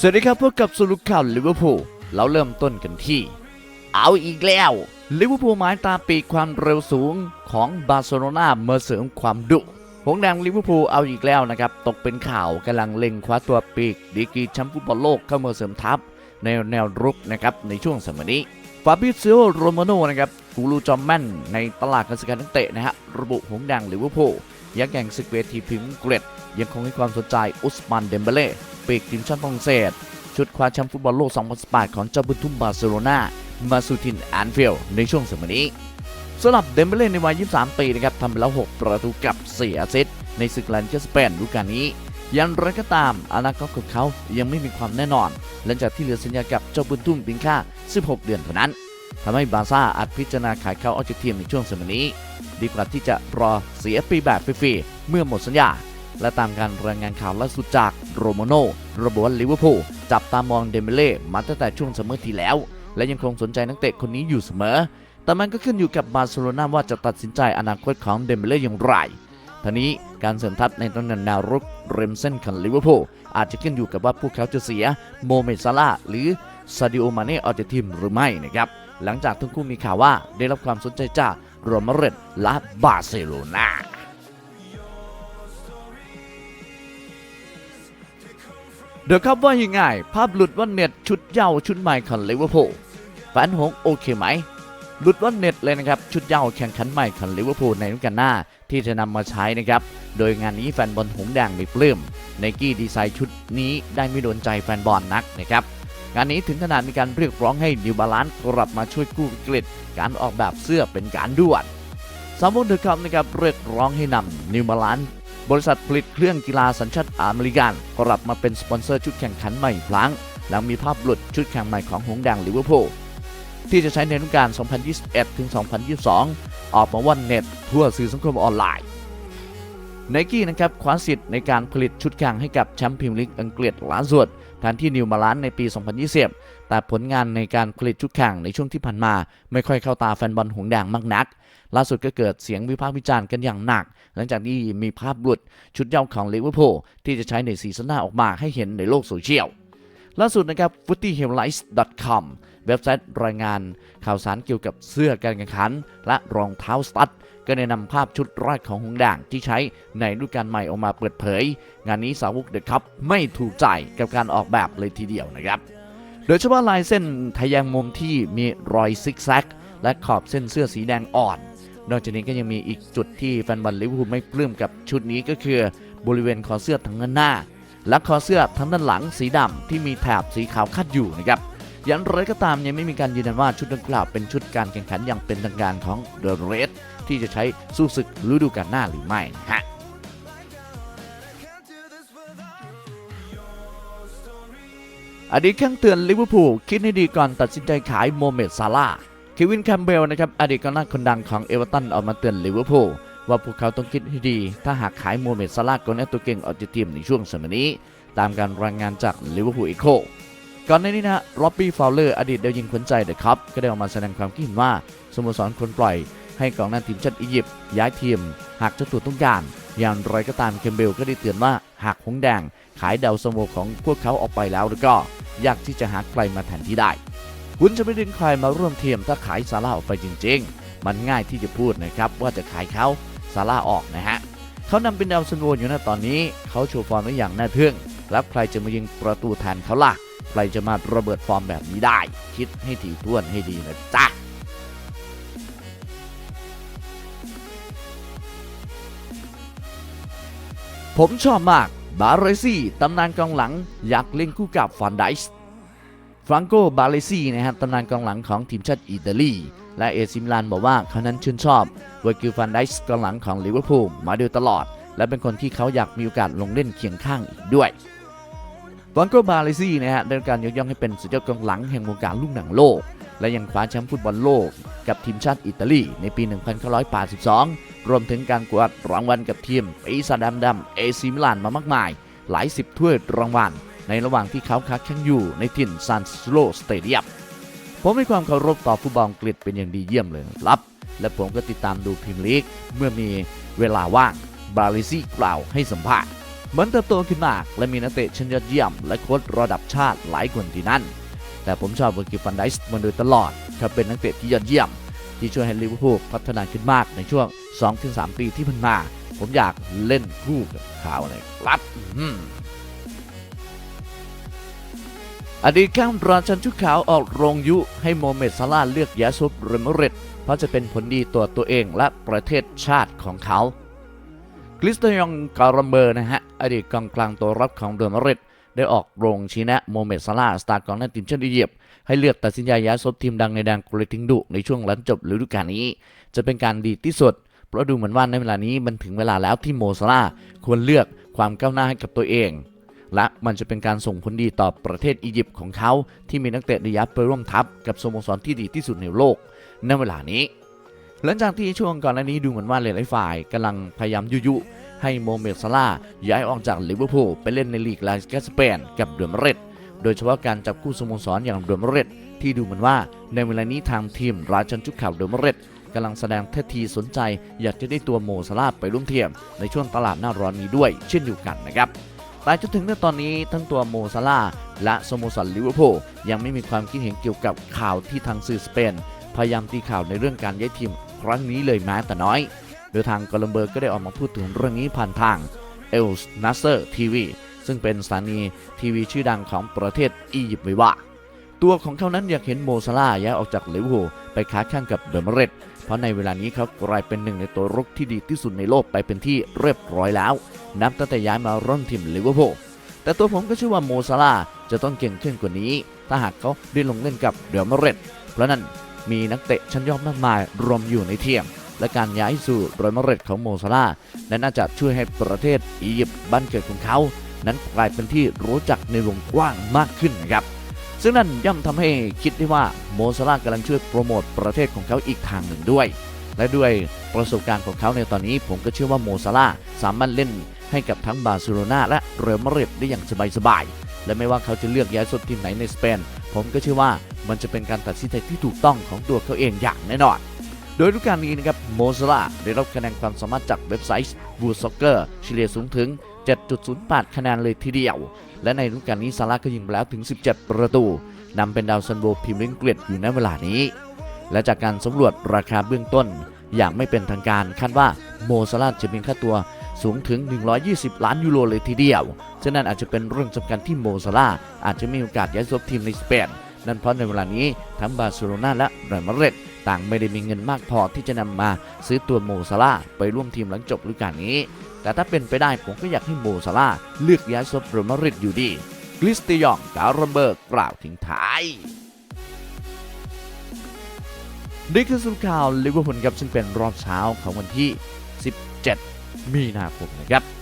สวัสดีครับพบกับสรุปข่าวลิเวอร์พูลเราเริ่มต้นกันที่ เอาอีกแล้วลิเวอร์พูลหมายตาปีกความเร็วสูงของบาร์เซโลนาเมื่อเสริมความดุหงแดงลิเวอร์พูลเอาอีกแล้วนะครับ ตกเป็นข่าวกำลังเล็งคว้าตัวปีกดีกีแชมป์ฟุตบอลโลกเข้ามาเสริมทัพในแนวรุกนะครับในช่วงสมัยนี้ฟาบิซิโอโรมาโนนะครับกูรูจอมแม่นในตลาดการซื้อขายนักเตะนะฮะระบุหงแดงลิเวอร์พูลยักษ์แข่งศึกเวทีพรีเมียร์อังกฤษยังคงให้ความสนใจอุสมานเดมเบเล่ ปีกทีมชาติฝรั่งเศส ชุดคว้าแชมป์ฟุตบอลโลก 2018 ของเจ้าบุญทุ่มบาร์เซโลนามาสู่ทินแอนฟิลด์ในช่วงสมัยนี้สำหรับเดมเบเล่ในวัย 23 ปีนะครับทำไปแล้ว 6 ประตูกับ 4 แอสซิสต์ในศึกลาลิกาสเปนฤดูกาลนี้ ยันไรก็ตามอนาคตของเขายังไม่มีความแน่นอน หลังจากที่เหลือสัญญากับเจ้าบุญทุ่มเพียงแค่16 เดือนเท่านั้นทำให้บาซ่าอาจพิจารณาขายเขาออกจากทีมในช่วงสมัยนี้ ดีกว่าที่จะรอเสียปีแบบฟรีๆเมื่อหมดสัญญา และตามการรายงานข่าวล่าสุดจากโรโมโนระบุว่าลิเวอร์พูลจับตามองเดมเบเล่มาตั้งแต่ช่วงซัมเมอร์ที่แล้ว และยังคงสนใจนักเตะคนนี้อยู่เสมอ แต่มันก็ขึ้นอยู่กับบาร์เซโลนาว่าจะตัดสินใจอนาคตของเดมเบเล่อย่างไรท่านี้การเสริมทัพในตำแหน่งแนวรุกเรมเส้นของลิเวอร์พูลอาจจะขึ้นอยู่กับว่าพวกเขาจะเสียโมเมซาลาห์หรือซาดิโอมาเน่ออกจากทีมหรือไม่นะครับ หลังจากทั้งคู่มีข่าวว่าได้รับความสนใจจากโรมาเรตและบาร์เซโลนา เดี๋ยวครับว่ายังไง ภาพหลุดว่าเน็ตชุดเย้าชุดใหม่ของลิเวอร์พูลแฟนหงโอเคไหมหลุดว่าเน็ตเลยนะครับ ชุดเย้าแข่งขันใหม่ของลิเวอร์พูลในฤดูกาลหน้า ที่จะนำมาใช้นะครับ โดยงานนี้แฟนบอลหงแดงไม่ปลื้มไนกี้ดีไซน์ชุดนี้ได้ไม่โดนใจแฟนบอลนักนะครับงานนี้ถึงขนาดมีการเรียกร้องให้นิวบาลานซ์กลับมาช่วยกู้วิกฤตการออกแบบเสื้อเป็นการด่วนสามวงเดอะคัพนะครับเรียกร้องให้นำนิวบาลานซ์ บริษัทผลิตเครื่องกีฬาสัญชาติอเมริกันกลับมาเป็นสปอนเซอร์ชุดแข่งขันใหม่อีกครั้ง หลังมีภาพหลุดชุดแข่งใหม่ของหงส์แดงลิเวอร์พูลที่จะใช้ในฤดูกาล 2021 ถึง 2022 ออกมาว่าเน็ตทั่วสื่อสังคมออนไลน์ไนกี้นะครับคว้าสิทธิ์ในการผลิตชุดแข่งให้กับแชมป์พรีเมียร์ลีกอังกฤษล้านส่วนแทนที่นิวมาลานในปี 2020 แต่ผลงานในการผลิตชุดแข่งในช่วงที่ผ่านมา ไม่ค่อยเข้าตาแฟนบอลหงแดงมากนัก ล่าสุดก็เกิดเสียงวิพากษ์วิจารณ์กันอย่างหนัก หลังจากที่มีภาพหลุดชุดเย้าของลิเวอร์พูลที่จะใช้ในซีซั่นหน้าออกมาให้เห็นในโลกโซเชียลล่าสุดนะครับ footyheadlights.com เว็บไซต์รายงานข่าวสารเกี่ยวกับเสื้อการแข่งขัน และรองเท้าสตั๊ดก็ได้นำภาพชุดแรกของหงส์แดงที่ใช้ในฤดูกาลใหม่ออกมาเปิดเผย งานนี้สาวกเดอะคัพไม่ถูกใจกับการออกแบบเลยทีเดียวนะครับ โดยเฉพาะลายเส้นทะแยงมุมที่มีรอยซิกแซกและขอบเส้นเสื้อสีแดงอ่อน นอกจากนี้ก็ยังมีอีกจุดที่แฟนบอลลิเวอร์พูลไม่ปลื้มกับชุดนี้ก็คือบริเวณคอเสื้อทั้งด้านหน้า และคอเสื้อทั้งด้านหลังสีดำที่มีแถบสีขาวคัดอยู่นะครับอย่างไรก็ตามยังไม่มีการยืนยันว่าชุดดังกล่าวเป็นชุดการแข่งขันอย่างเป็นทางการของเดอะเรดที่จะใช้สู้ศึกฤดูกาลหน้าหรือไม่นะฮะอดีตแข้งเตือนลิเวอร์พูลคิดให้ดีก่อนตัดสินใจขายโมเมดซาลา เควินแคมเบลนะครับอดีตกองหน้าคนดังของเอเวอร์ตันออกมาเตือนลิเวอร์พูลว่าพวกเขาต้องคิดให้ดี ถ้าหากขายโมเมดซาลาห์กองหน้าตัวเก่งออกจากทีมในช่วงสมัยนี้ ตามการรายงานจากลิเวอร์พูลอีโคก่อนหน้านี้นะล็อบบี้ฟาวเลอร์อดีตดาวยิงขวัญใจเดอะคัพก็ได้ออกมาแสดงความคิดเห็นว่าสโมสรควรปล่อย ให้กองหน้าทีมชาติอียิปต์ย้ายทีม หากเจ้าตัวต้องการ อย่างไรก็ตามเคมเบลก็ได้เตือนว่าหากหงแดง ขายดาวสโมของพวกเขาออกไปแล้วแล้วก็ ยากที่จะหาใครมาแทนที่ได้ คุณจะไม่ดึงใครมาร่วมทีมถ้าขายซาร่าออกไปจริง ๆ มันง่ายที่จะพูดนะครับว่าจะขายเขาซาร่าออกนะฮะเขานำเป็นดาวซันโวอยู่นะตอนนี้เขาโชว์ฟอร์มได้อย่างน่าทึ่งแล้วใครจะมายิงประตูแทนเขาล่ะใครจะมาระเบิดฟอร์มแบบนี้ได้ คิดให้ถี่ถ้วนให้ดีนะจ๊ะผมชอบมาก บาเรซี่ ตำนานกองหลัง อยากเล่นคู่กับฟานไดส์ ฟรังโก บาเลซี่นะครับตำนานกองหลังของทีมชาติอิตาลี และเอซิมิลานบอกว่าเขานั้นชื่นชอบเวอร์กิลฟันไดส์กองหลังของลิเวอร์พูลมาโดยตลอด และเป็นคนที่เขาอยากมีโอกาสลงเล่นเคียงข้างอีกด้วยฟรังโก บาเลซี่นะฮะได้การยกย่องให้เป็นสุดยอดกองหลังแห่งวงการลูกหนังโลก และยังคว้าแชมป์ฟุตบอลโลกกับทีมชาติอิตาลีในปี 1982 รวมถึงการกวาดรางวัลกับทีมปีศาจดำดำเอซิมิลานมามากมาย หลายสิบถ้วยรางวัล ในระหว่างที่เขาค้าแข่งอยู่ในถิ่นซานซิโรสเตเดียมผมมีความเคารพต่อฟุตบอลอังกฤษเป็นอย่างดีเยี่ยมเลยครับ และผมก็ติดตามดูพรีเมียร์ลีกเมื่อมีเวลาว่างบาลิซี่กล่าวให้สัมภาษณ์เหมันเติบโตขึ้นมาก และมีนักเตะชั้นยอดเยี่ยม และโค้ชระดับชาติหลายคนที่นั่น แต่ผมชอบเวอร์กิฟันไดส์มาโดยตลอดเขาเป็นนักเตะที่ยอดเยี่ยม ที่ช่วยให้ลิเวอร์พูลพัฒนาขึ้นมากในช่วง 2-3 ปีที่ผ่านมา ผมอยากเล่นคู่กับเขาเลยครับ อดีตข้ามราชันชุดขาวออกโรงยุให้โมเมดซาลาเลือกยาซุบเรมเรตเพราะจะเป็นผลดีต่อตัวเองและประเทศชาติของเขาคริสเตียนการัมเบอร์นะฮะอดีตกองกลางตัวรับของเดอร์มาริดได้ออกโรงชี้แนะโมเมดซาลาสตาร์กองหน้าทีมชาติอียิปต์ให้เลือกตัดสินใจย้ายซบทีมดังในแดนกรีทิงดุในช่วงหลังจบฤดูกาลนี้ จะเป็นการดีที่สุด เพราะดูเหมือนว่าในเวลานี้มันถึงเวลาแล้วที่โมซาลาควรเลือกความก้าวหน้าให้กับตัวเอง และมันจะเป็นการส่งผลดีต่อประเทศอียิปต์ของเขาที่มีนักเตะระยะไปร่วมทัพกับสโมสรที่ดีที่สุดในโลกในเวลานี้ หลังจากที่ช่วงก่อนหน้านี้ดูเหมือนว่าหลายๆฝ่ายกำลังพยายามยุยุให้โมเมดซาลาย้ายออกจากลิเวอร์พูลไปเล่นในลีกลาลิกาสเปนกับเดอมเรตโดยเฉพาะการจับคู่สโมสรอย่างเดอมเรตที่ดูเหมือนว่าในเวลานี้ทางทีมราชันชุดข่าวเดอมเรตกำลังแสดงท่าทีสนใจ อยากจะได้ตัวโมซาลาไปร่วมเทียมในช่วงตลาดหน้าร้อนนี้ด้วย เช่นเดียวกันนะครับ แต่จนถึงในตอนนี้ทั้งตัวโมซาลาและสโมสรลิเวอร์พูลยังไม่มีความคิดเห็นเกี่ยวกับข่าวที่ทางสื่อสเปน พยายามตีข่าวในเรื่องการย้ายทีมครั้งนี้เลยแม้แต่น้อย โดยทางกอลัมเบิร์กก็ได้ออกมาพูดถึงเรื่องนี้ผ่านทางเอลส์นัสเซอร์ทีวีซึ่งเป็นสถานีทีวีชื่อดังของประเทศอียิปต์ไว้ว่า ตัวของเขานั้นอยากเห็นโมซาลาย้ายออกจากลิเวอร์พูลไปค้าแข่งกับเดอะมาเรตเพราะในเวลานี้เขากลายเป็นหนึ่งในตัวรุกที่ดีที่สุดในโลกไปเป็นที่เรียบร้อยแล้ว นับตั้งแต่ย้ายมาร่วมทีมลิเวอร์พูลแต่ตัวผมก็เชื่อว่าโมซาลาจะต้องเก่งขึ้นกว่านี้ ถ้าหากเขาได้ลงเล่นกับเดอะมาเรตเพราะนั่นมีนักเตะชั้นยอดมากมายรวมอยู่ในทีมและการย้ายสู่เรอัลมาดริดของโมซาลานั้นน่าจะช่วยให้ประเทศอียิปต์บ้านเกิดของเขา นั้นกลายเป็นที่รู้จักในวงกว้างมากขึ้นนะครับซึ่งนั่นย่อมทำให้คิดได้ว่าโมซาลากำลังช่วยโปรโมทประเทศของเขาอีกทางหนึ่งด้วย และด้วยประสบการณ์ของเขาในตอนนี้ผมก็เชื่อว่าโมซาลาสามารถเล่น ให้กับทั้งบาร์เซโลนาและเรอัลมาดริดได้อย่างสบายๆ และไม่ว่าเขาจะเลือกย้ายสุดทีมไหนในสเปน ผมก็เชื่อว่ามันจะเป็นการตัดสินใจที่ถูกต้องของตัวเขาเองอย่างแน่นอน โดยฤดูกาลนี้นะครับโมซาลาได้รับคะแนนความสามารถจากเว็บไซต์บูซ็อกเกอร์เฉลี่ยสูงถึง 7.08 คะแนนเลยทีเดียว และในฤดูกาลนี้ซาลาห์ก็ยิงไปแล้วถึง 17 ประตูนำเป็นดาวซันโบพรีเมียร์ลีกอังกฤษอยู่ในเวลานี้ และจากการสำรวจราคาเบื้องต้นอย่างไม่เป็นทางการคาดว่าโมซาลาจะมีค่าตัว สูงถึง 120 ล้านยูโรเลยทีเดียว ฉะนั้นอาจจะเป็นเรื่องสำคัญที่โมซาลาอาจจะมีโอกาสย้ายซบทีมในสเปน นั่นเพราะในเวลานี้ทั้งบาร์เซโลนาและเรอัลมาดริดต่างไม่ได้มีเงินมากพอที่จะนำมาซื้อตัวโมซาลาไปร่วมทีมหลังจบฤดูกาลนี้ แต่ถ้าเป็นไปได้ผมก็อยากให้โมซาลาเลือกย้ายซบเรอัลมาดริดอยู่ดีคริสตียองการัมเบิร์กกล่าวทิ้งท้ายนี่คือสรุปข่าวลิเวอร์พูลครับซึ่งเป็นรอบเช้าของวันที่ 17 มีนาคมนะครับ